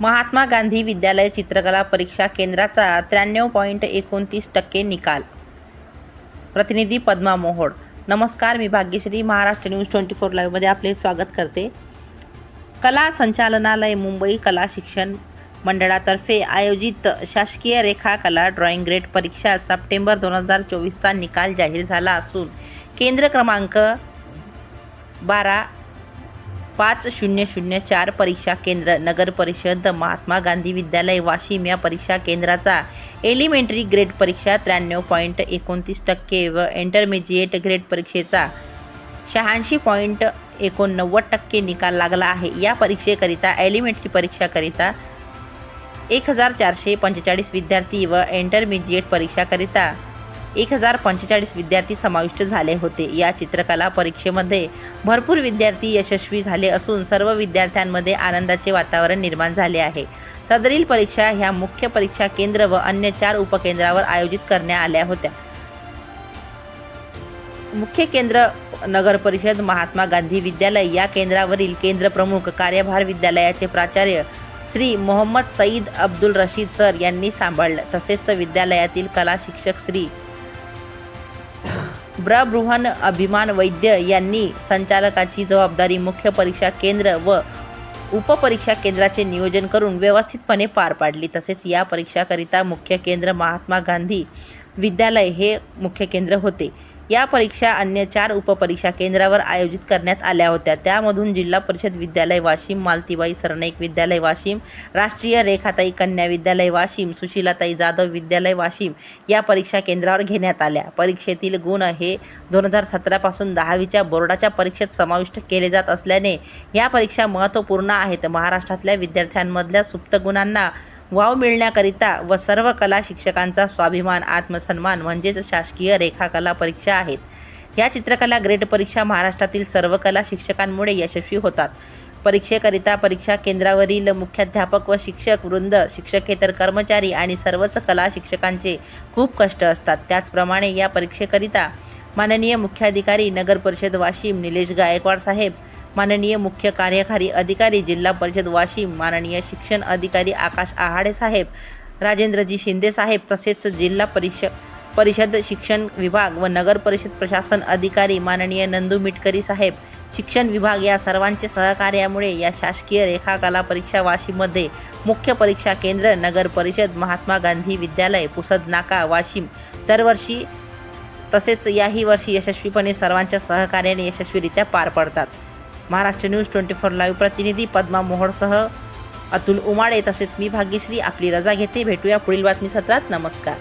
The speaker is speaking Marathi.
महात्मा गांधी विद्यालय चित्रकला परीक्षा केंद्राचा त्र्याण्णव पॉईंट एकोणतीस टक्के निकाल. प्रतिनिधी पद्मा मोहोड नमस्कार मी Bhagyashree. Maharashtra news twenty four लाईव्हमध्ये आपले स्वागत करते. कला संचालनालय मुंबई कला शिक्षण मंडळातर्फे आयोजित शासकीय रेखा कला ड्रॉइंग ग्रेड परीक्षा सप्टेंबर दोन हजार चोवीसचा निकाल जाहीर झाला असून केंद्र क्रमांक बारा पाच शून्य शून्य चार परीक्षा केंद्र नगर परिषद महात्मा गांधी विद्यालय वाशिम या परीक्षा केंद्राचा एलिमेंटरी ग्रेड परीक्षा त्र्याण्णव पॉईंट एकोणतीस टक्के व इंटरमिजिएट ग्रेड परीक्षेचा शहाऐंशी पॉईंट एकोणनव्वद टक्के निकाल लागला आहे. या परीक्षेकरिता एलिमेंटरी परीक्षाकरिता एक हजार चारशे पंचेचाळीस विद्यार्थी व इंटरमिजिएट परीक्षाकरिता एक हजार पंचेचाळीस विद्यार्थी समाविष्ट झाले होते. या चित्रकला परीक्षेमध्ये भरपूर विद्यार्थी यशस्वी झाले असून सर्व विद्यार्थ्यांमध्ये आनंदाचे वातावरण निर्माण झाले आहे. सदरील परीक्षा ह्या मुख्य परीक्षा केंद्र व अन्य चार उपकेंद्रावर आयोजित करण्यात आल्या होत्या. मुख्य केंद्र नगर परिषद महात्मा गांधी विद्यालय या केंद्रावरील केंद्र प्रमुख कार्यभार विद्यालयाचे प्राचार्य श्री मोहम्मद सईद अब्दुल रशीद सर यांनी सांभाळलं. तसेच विद्यालयातील कला शिक्षक श्री ब्रबृहन अभिमान वैद्य यांनी संचालकाची जबाबदारी मुख्य परीक्षा केंद्र व उपपरीक्षा केंद्राचे नियोजन करून व्यवस्थितपणे पार पाडली. तसेच या परीक्षाकरिता मुख्य केंद्र महात्मा गांधी विद्यालय हे मुख्य केंद्र होते. या परीक्षा अन्य चार उपपरीक्षा केंद्रावर आयोजित करण्यात आल्या होत्या. त्यामधून जिल्हा परिषद विद्यालय वाशिम मालतीबाई सरनाईक विद्यालय वाशिम राष्ट्रीय रेखाताई कन्या विद्यालय वाशिम सुशीलाताई जाधव विद्यालय वाशिम या परीक्षा केंद्रावर घेण्यात आल्या. परीक्षेतील गुण हे दोन हजार सतरापासून दहावीच्या बोर्डाच्या परीक्षेत समाविष्ट केले जात असल्याने या परीक्षा महत्त्वपूर्ण आहेत. महाराष्ट्रातल्या विद्यार्थ्यांमधल्या सुप्त गुणांना वाव मिळण्याकरिता व सर्व कला शिक्षकांचा स्वाभिमान आत्मसन्मान म्हणजेच शासकीय रेखाकला परीक्षा आहेत. या चित्रकला ग्रेड परीक्षा महाराष्ट्रातील सर्व कला शिक्षकांमुळे यशस्वी होतात. परीक्षेकरिता परीक्षा केंद्रावरील मुख्याध्यापक व शिक्षक वृंद शिक्षकेतर कर्मचारी आणि सर्वच कला शिक्षकांचे खूप कष्ट असतात. त्याचप्रमाणे या परीक्षेकरिता माननीय मुख्याधिकारी नगर परिषद वाशिम निलेश गायकवाड साहेब माननीय मुख्य कार्यकारी अधिकारी जिल्हा परिषद वाशिम माननीय शिक्षण अधिकारी आकाश आहाडे साहेब राजेंद्रजी शिंदे साहेब तसेच जिल्हा परिषद परिषद शिक्षण विभाग व नगर परिषद प्रशासन अधिकारी माननीय नंदू मिटकरी साहेब शिक्षण विभाग या सर्वांचे सहकार्यामुळे या शासकीय रेखाकला परीक्षा वाशिममध्ये मुख्य परीक्षा केंद्र नगर परिषद महात्मा गांधी विद्यालय पुसद नाका वाशिम. दरवर्षी तसेच याही वर्षी यशस्वीपणे सर्वांच्या सहकार्याने यशस्वीरित्या पार पडतात. Maharashtra news twenty four live प्रतिनिधी पद्मा मोहोळसह अतुल उमाडे तसेच मी भाग्यश्री आपली रजा घेते. भेटूया पुढील बातमी सत्रात नमस्कार.